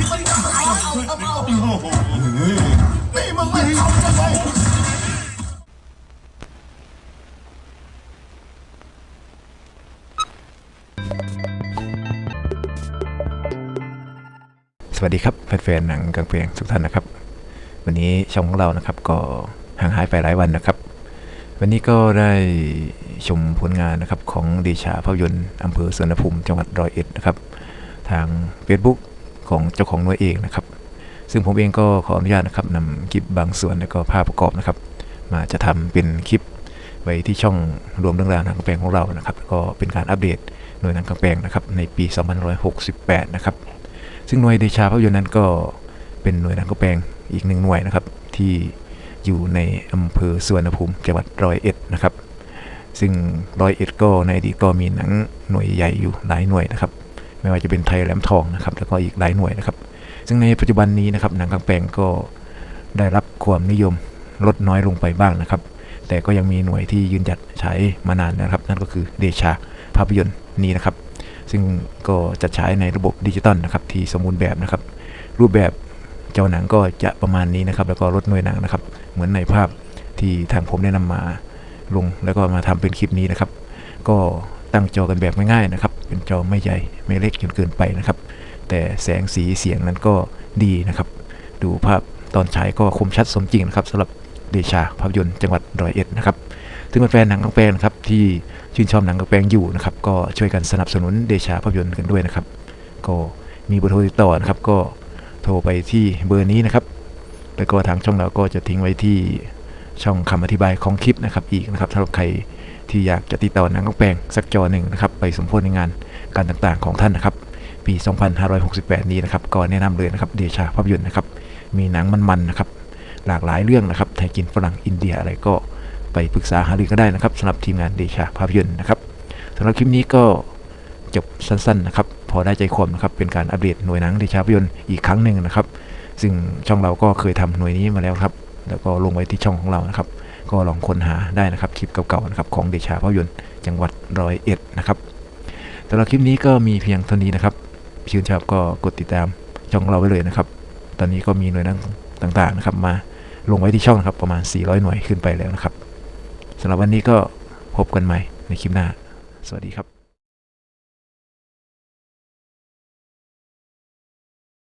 ี่มันจเอาเอาเอาเอานี่มึงไม่ทำจะไงสวัสดีครับแฟนๆหนังกลางเพลงทุกท่านนะครับ วันนี้ช่องของเรานะครับก็ห่างหายไปหลายวันนะครับ วันนี้ก็ได้ชมผลงานนะครับของดีชาภาพยนตร์อำเภอสวนภูมิจังหวัดร้อยเอ็ดนะครับ ทาง Facebook ของเจ้าของหน่วยเองนะครับ ซึ่งผมเองก็ขออนุญาตนะครับนำคลิปบางส่วนและก็ภาพประกอบนะครับ มาจะทำเป็นคลิปไว้ที่ช่องรวมเรื่องราวหนังกลางแปลงของเรานะครับ ก็เป็นการอัปเดตหน่วยหนังกลางแปลงนะครับในปี2568 นะครับ ซึ่งหน่วยเดชาภาพยนตร์นั้นก็เป็นหน่วยหนังกลางแปลงอีกหนึ่งหน่วยนะครับที่อยู่ในอำเภอสุวรรณภูมิจังหวัดร้อยเอ็ดนะครับ ซึ่งร้อยเอ็ดก็ในอดีตก็มีหนังหน่วยใหญ่อยู่หลายหน่วยนะครับ ไม่ว่าจะเป็นไทยแหลมทองนะครับ แล้วก็อีกหลายหน่วยนะครับ ซึ่งในปัจจุบันนี้นะครับหนังกางแปลงก็ได้รับความนิยมลดน้อยลงไปบ้างนะครับ แต่ก็ยังมีหน่วยที่ยืนหยัดใช้มานานนะครับ นั่นก็คือเดชาภาพยนตร์นี้นะครับ ซึ่งก็จะใช้ในระบบดิจิตอลนะครับที่สมบูรณ์แบบนะครับ รูปแบบเจ้าหนังก็จะประมาณนี้นะครับ แล้วก็ลดหน่วยหนังนะครับ เหมือนในภาพที่ทางผมได้นำมาลงแล้วก็มาทำเป็นคลิปนี้นะครับ ก็ตั้งจอกันแบบง่ายๆนะครับ เป็นจอไม่ใหญ่ไม่เล็กจนเกินไปนะครับ แต่แสงสีเสียงนั้นก็ดีนะครับ ดูภาพตอนฉายก็คมชัดสมจริงนะครับสำหรับเดชาภาพยนตร์จังหวัดร้อยเอ็ดนะครับซึ่งแฟนหนังกางแปลงนะครับที่ชื่นชอบหนังกางแปลงอยู่นะครับ ก็ช่วยกันสนับสนุนเดชาภาพยนตร์กันด้วยนะครับ ก็มีเบอร์โทรติดต่อนะครับ ก็โทรไปที่เบอร์นี้นะครับ แล้วก็ทางช่องเราก็จะทิ้งไว้ที่ช่องคำอธิบายของคลิปนะครับ อีกนะครับสำหรับใคร ที่อยากจะติดต่อหนังกางแปลงสักจอหนึ่งนะครับไปสมโพธในงานการต่างๆของท่านนะครับ ปี 2568 นี้นะครับก็แนะนำเลยนะครับเดชาภาพยนตร์นะครับมีหนังมันๆนะครับหลากหลายเรื่องนะครับไทยกินฝรั่งอินเดียอะไรก็ไปปรึกษาหารือก็ได้นะครับสำหรับทีมงานเดชาภาพยนตร์นะครับสำหรับคลิปนี้ก็จบสั้นๆนะครับพอได้ใจความนะครับเป็นการอัปเดตหน่วยหนังเดชาภาพยนตร์อีกครั้งหนึ่งนะครับ ซึ่งช่องเราก็เคยทำหน่วยนี้มาแล้วครับ แล้วก็ลงไว้ที่ช่องของเรานะครับ ก็ลองค้นหาได้นะครับคลิปเก่าๆนะครับของเดชาภาพยนตร์จังหวัดร้อยเอ็ดนะครับสำหรับคลิปนี้ก็มีเพียงเท่านี้นะครับชื่นชอบก็กดติดตามช่องเราไว้เลยนะครับ ตอนนี้ก็มีหน่วยงานต่างๆนะครับมาลงไว้ที่ช่องนะครับประมาณ 400 หน่วยขึ้นไปแล้วนะครับสำหรับวันนี้ก็พบกันใหม่ในคลิปหน้า สวัสดีครับ